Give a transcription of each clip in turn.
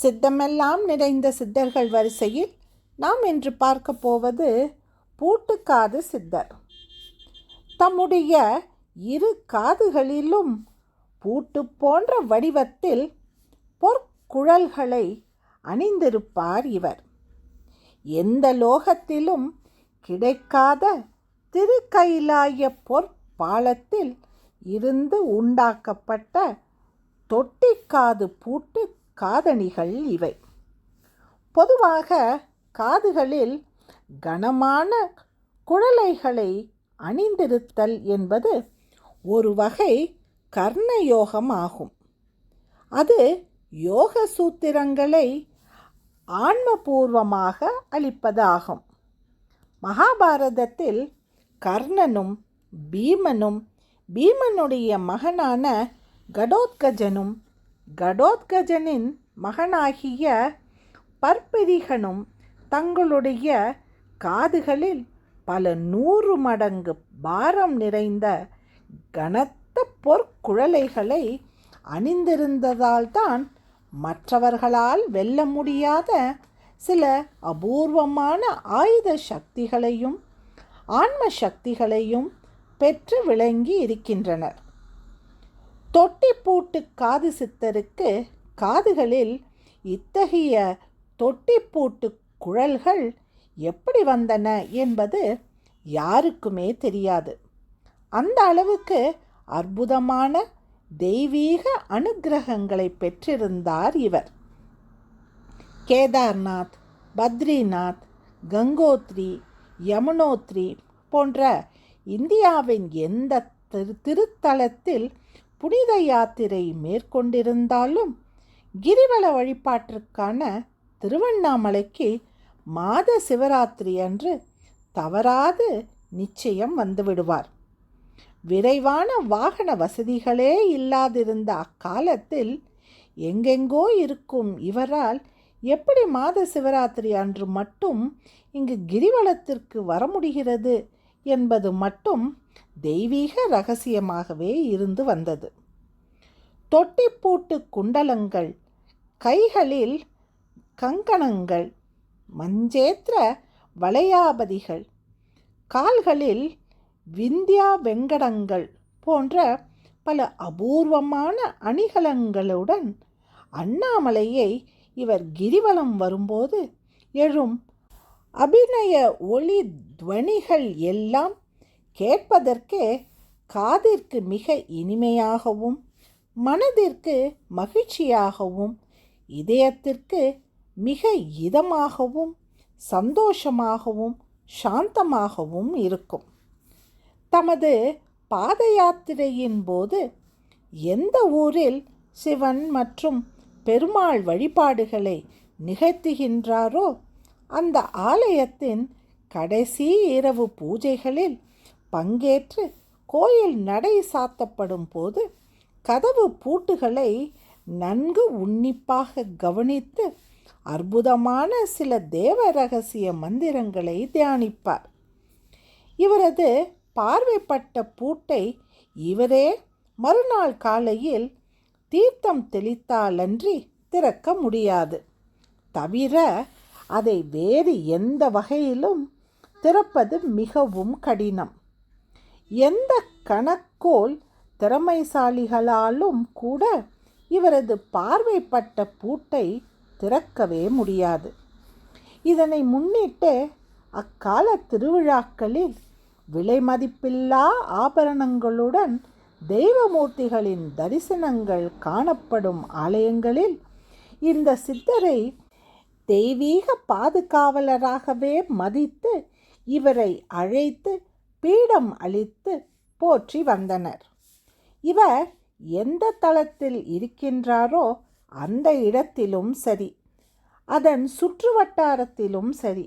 சித்தமெல்லாம் நிறைந்த சித்தர்கள் வரிசையில் நாம் இன்று பார்க்க போவது பூட்டுக்காது சித்தர். தம்முடைய இரு காதுகளிலும் பூட்டு போன்ற வடிவத்தில் பொற்குழல்களை அணிந்திருப்பார் இவர். எந்த லோகத்திலும் கிடைக்காத திருக்கைலாய பொற்பாலத்தில் இருந்து உண்டாக்கப்பட்ட தொட்டிக்காது பூட்டு காதணிகள் இவை. பொதுவாக காதுகளில் கனமான குழலைகளை அணிந்திருத்தல் என்பது ஒரு வகை கர்ணயோகம் ஆகும். அது யோக சூத்திரங்களை ஆன்மபூர்வமாக அளிப்பதாகும். மகாபாரதத்தில் கர்ணனும் பீமனும் பீமனுடைய மகனான கடோத்கஜனும் கடோத்கஜனின் மகனாகிய பற்பிரிகனும் தங்களுடைய காதுகளில் பல நூறு மடங்கு பாரம் நிறைந்த கனத்த பொற்குழலைகளை அணிந்திருந்ததால்தான் மற்றவர்களால் வெல்ல முடியாத சில அபூர்வமான ஆயுத சக்திகளையும் ஆன்ம சக்திகளையும் பெற்று விளங்கி இருக்கின்றனர் தொட்டிப்பூட்டு காது சித்தருக்கு காதுகளில் இத்தகைய தொட்டிப்பூட்டு குழல்கள் எப்படி வந்தன என்பது யாருக்குமே தெரியாது. அந்த அளவுக்கு அற்புதமான தெய்வீக அனுகிரகங்களை பெற்றிருந்தார் இவர். கேதார்நாத் பத்ரிநாத் கங்கோத்ரி யமுனோத்ரி போன்ற இந்தியாவின் எந்த திரு திருத்தலத்தில் புனித யாத்திரை மேற்கொண்டிருந்தாலும் கிரிவல வழிபாட்டிற்கான திருவண்ணாமலைக்கு மாத சிவராத்திரி அன்று தவறாது நிச்சயம் வந்துவிடுவார் விரைவான வாகன வசதிகளே இல்லாதிருந்த அக்காலத்தில் எங்கெங்கோ இருக்கும் இவரால் எப்படி மாத சிவராத்திரி அன்று மட்டும் இங்கு கிரிவலத்திற்கு வர முடிகிறது என்பது மட்டும் தெய்வீக ரகசியமாகவே இருந்து வந்தது. தொட்டிப்பூட்டு குண்டலங்கள் கைகளில் கங்கணங்கள் மஞ்சேத்திர வளையாபதிகள் கால்களில் விந்தியா வெங்கடங்கள் போன்ற பல அபூர்வமான அணிகலங்களுடன் அண்ணாமலையை இவர் கிரிவலம் வரும்போது எழும் அபிநய ஒளி துவனிகள் எல்லாம் கேட்பதற்கே காதிற்கு மிக இனிமையாகவும் மனதிற்கு மகிழ்ச்சியாகவும் இதயத்திற்கு மிக இதமாகவும் சந்தோஷமாகவும் சாந்தமாகவும் இருக்கும். தமது பாத யாத்திரையின் போது எந்த ஊரில் சிவன் மற்றும் பெருமாள் வழிபாடுகளை நிகழ்த்துகின்றாரோ அந்த ஆலயத்தின் கடைசி இரவு பூஜைகளில் பங்கேற்று கோயில் நடை சாத்தப்படும் போது கதவு பூட்டுகளை நன்கு உன்னிப்பாக கவனித்து அற்புதமான சில தேவ ரகசிய மந்திரங்களை தியானிப்பார். இவரது பார்வைப்பட்ட பூட்டை இவரே மறுநாள் காலையில் தீர்த்தம் தெளித்தாலன்றி திறக்க முடியாது. தவிர அதை வேறு எந்த வகையிலும் திறப்பது மிகவும் கடினம். எந்த கணக்கோல் திறமைசாலிகளாலும் கூட இவரது பார்வைப்பட்ட பூட்டை திறக்கவே முடியாது. இதனை முன்னிட்டு அக்கால திருவிழாக்களில் விலை மதிப்பில்லா ஆபரணங்களுடன் தெய்வமூர்த்திகளின் தரிசனங்கள் காணப்படும் ஆலயங்களில் இந்த சித்தரை தெய்வீக பாதுகாவலராகவே மதித்து இவரை அழைத்து பீடம் அளித்து போற்றி வந்தனர். இவர் எந்த தளத்தில் இருக்கின்றாரோ அந்த இடத்திலும் சரி அதன் சுற்று வட்டாரத்திலும் சரி.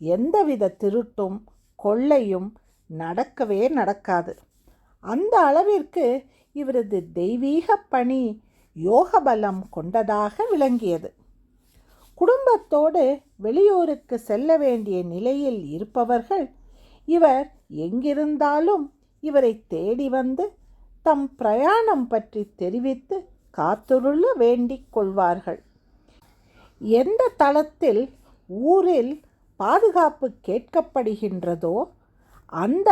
எந்தவித திருட்டும் கொள்ளையும் நடக்கவே நடக்காது. அந்த அளவிற்கு இவரது தெய்வீக பணி யோகபலம் கொண்டதாக விளங்கியது. குடும்பத்தோடு வெளியூருக்கு செல்ல வேண்டிய நிலையில் இருப்பவர்கள் இவர் எங்கிருந்தாலும் இவரை தேடி வந்து தம் பிரயாணம் பற்றி தெரிவித்து காத்துருள வேண்டிக் கொள்வார்கள். எந்த தளத்தில் ஊரில் பாதுகாப்பு கேட்கப்படுகின்றதோ அந்த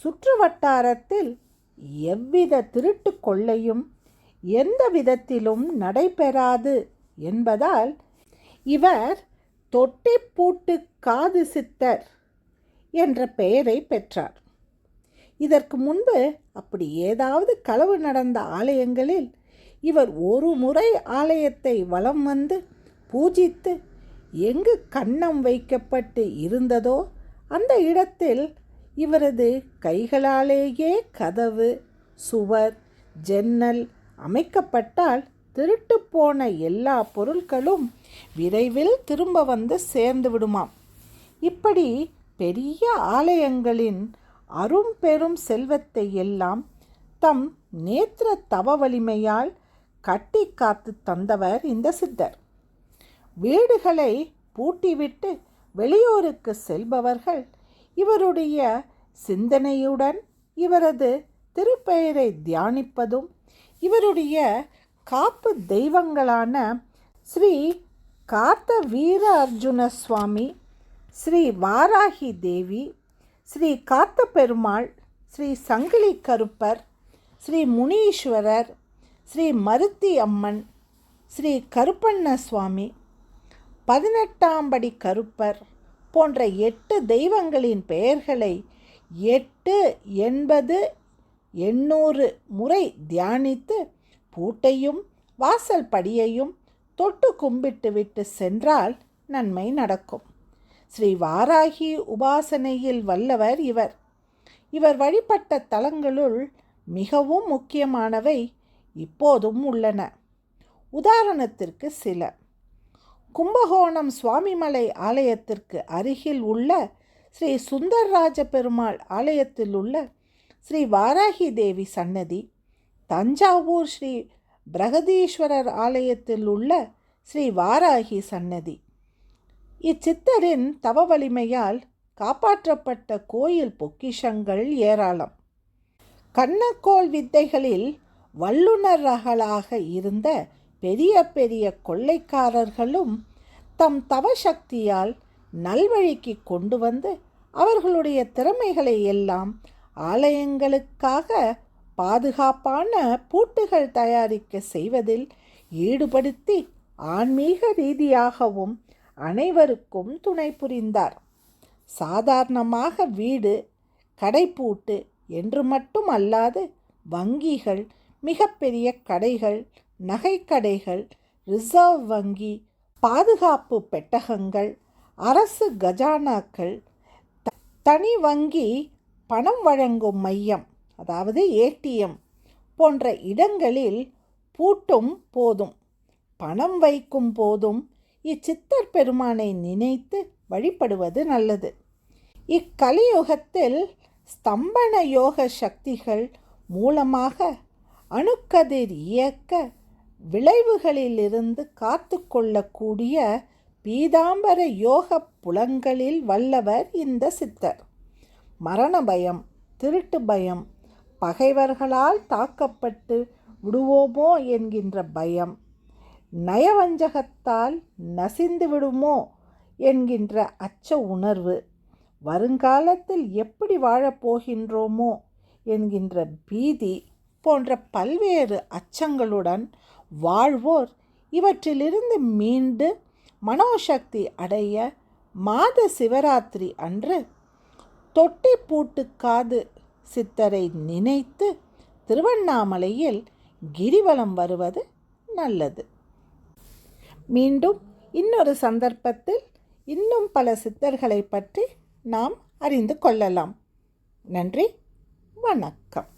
சுற்று வட்டாரத்தில் எவ்வித திருட்டு கொள்ளையும் எந்த விதத்திலும் நடைபெறாது என்பதால் இவர் தொட்டிப்பூட்டு காது சித்தர் என்ற பெயரை பெற்றார். இதற்கு முன்பு அப்படி ஏதாவது களவு நடந்த ஆலயங்களில் இவர் ஒரு முறை ஆலயத்தை வலம் வந்து பூஜித்து எங்கு கண்ணம் வைக்கப்பட்டு இருந்ததோ அந்த இடத்தில் இவரது கைகளாலேயே கதவு சுவர் ஜன்னல் அமைக்கப்பட்டால் திருட்டு போன எல்லா பொருட்களும் விரைவில் திரும்ப வந்து சேர்ந்து விடுமாம். இப்படி பெரிய ஆலயங்களின் அரும் பெரும் செல்வத்தை எல்லாம் தம் நேத்திர தவ வலிமையால் கட்டி காத்து தந்தவர் இந்த சித்தர். வீடுகளை பூட்டிவிட்டு வெளியூருக்கு செல்பவர்கள் இவருடைய சிந்தனையுடன் இவரது திருப்பெயரை தியானிப்பதும் இவருடைய காப்பு தெய்வங்களான ஸ்ரீ காத்த வீர அர்ஜுன சுவாமி ஸ்ரீ வாராகி தேவி ஸ்ரீ காத்த பெருமாள் ஸ்ரீ சங்கிலி கருப்பர் ஸ்ரீ முனீஸ்வரர் ஸ்ரீ மருத்தி அம்மன் ஸ்ரீ கருப்பண்ண சுவாமி பதினெட்டாம் படி கருப்பர் போன்ற எட்டு தெய்வங்களின் பெயர்களை எட்டு எண்பது எண்ணூறு முறை தியானித்து பூட்டையும் வாசல் படியையும் தொட்டு கும்பிட்டு விட்டு சென்றால் நன்மை நடக்கும். ஸ்ரீ வாராகி உபாசனையில் வல்லவர் இவர். இவர் வழிபட்ட தலங்களுள் மிகவும் முக்கியமானவை இப்போதும் உள்ளன. உதாரணத்திற்கு சில. கும்பகோணம் சுவாமிமலை ஆலயத்திற்கு அருகில் உள்ள ஸ்ரீ சுந்தர்ராஜ பெருமாள் ஆலயத்தில் உள்ள ஸ்ரீ வாராகி தேவி சன்னதி தஞ்சாவூர் ஸ்ரீ பிரகதீஸ்வரர் ஆலயத்தில் உள்ள ஸ்ரீ வாராகி சன்னதி. இச்சித்தரின் தவ வலிமையால் காப்பாற்றப்பட்ட கோயில் பொக்கிஷங்கள் ஏராளம். கண்ணக்கோள் வித்தைகளில் வல்லுநர்களாக இருந்த பெரிய பெரிய கொள்ளைக்காரர்களும் தம் தவசக்தியால் நல்வழிக்கு கொண்டு வந்து அவர்களுடைய திறமைகளை எல்லாம் ஆலயங்களுக்காக பாதுகாப்பான பூட்டுகள் தயாரிக்க செய்வதில் ஈடுபடுத்தி ஆன்மீக ரீதியாகவும் அனைவருக்கும் துணை புரிந்தார். சாதாரணமாக வீடு கடைப்பூட்டு என்று மட்டும் அல்லாது வங்கிகள் மிகப்பெரிய கடைகள் நகைக்கடைகள் ரிசர்வ் வங்கி பாதுகாப்பு பெட்டகங்கள் அரசு கஜானாக்கள் தனி வங்கி பணம் வழங்கும் மையம் அதாவது ஏடிஎம் போன்ற இடங்களில் பூட்டும் போதும் பணம் வைக்கும் போதும் இச்சித்தர் பெருமானை நினைத்து வழிபடுவது நல்லது. இக்கலியுகத்தில் ஸ்தம்பன யோக சக்திகள் மூலமாக அணுக்கதிர் இயக்க விளைவுகளிலிருந்து காத்து கொள்ளக்கூடிய பீதாம்பர யோக புலங்களில் வல்லவர் இந்த சித்தர். மரண பயம் திருட்டு பயம் பகைவர்களால் தாக்கப்பட்டு விடுவோமோ என்கின்ற பயம். நயவஞ்சகத்தால் நசிந்து விடுமோ என்கின்ற அச்ச உணர்வு. வருங்காலத்தில் எப்படி வாழப்போகின்றோமோ என்கின்ற பீதி போன்ற பல்வேறு அச்சங்களுடன் வாழ்வோர் இவற்றிலிருந்து மீண்டு மனோசக்தி அடைய மாத சிவராத்திரி அன்று தொட்டி பூட்டு காது சித்தரை நினைத்து திருவண்ணாமலையில் கிரிவலம் வருவது நல்லது. மீண்டும் இன்னொரு சந்தர்ப்பத்தில் இன்னும் பல சித்தர்களை பற்றி நாம் அறிந்து கொள்ளலாம். நன்றி வணக்கம்.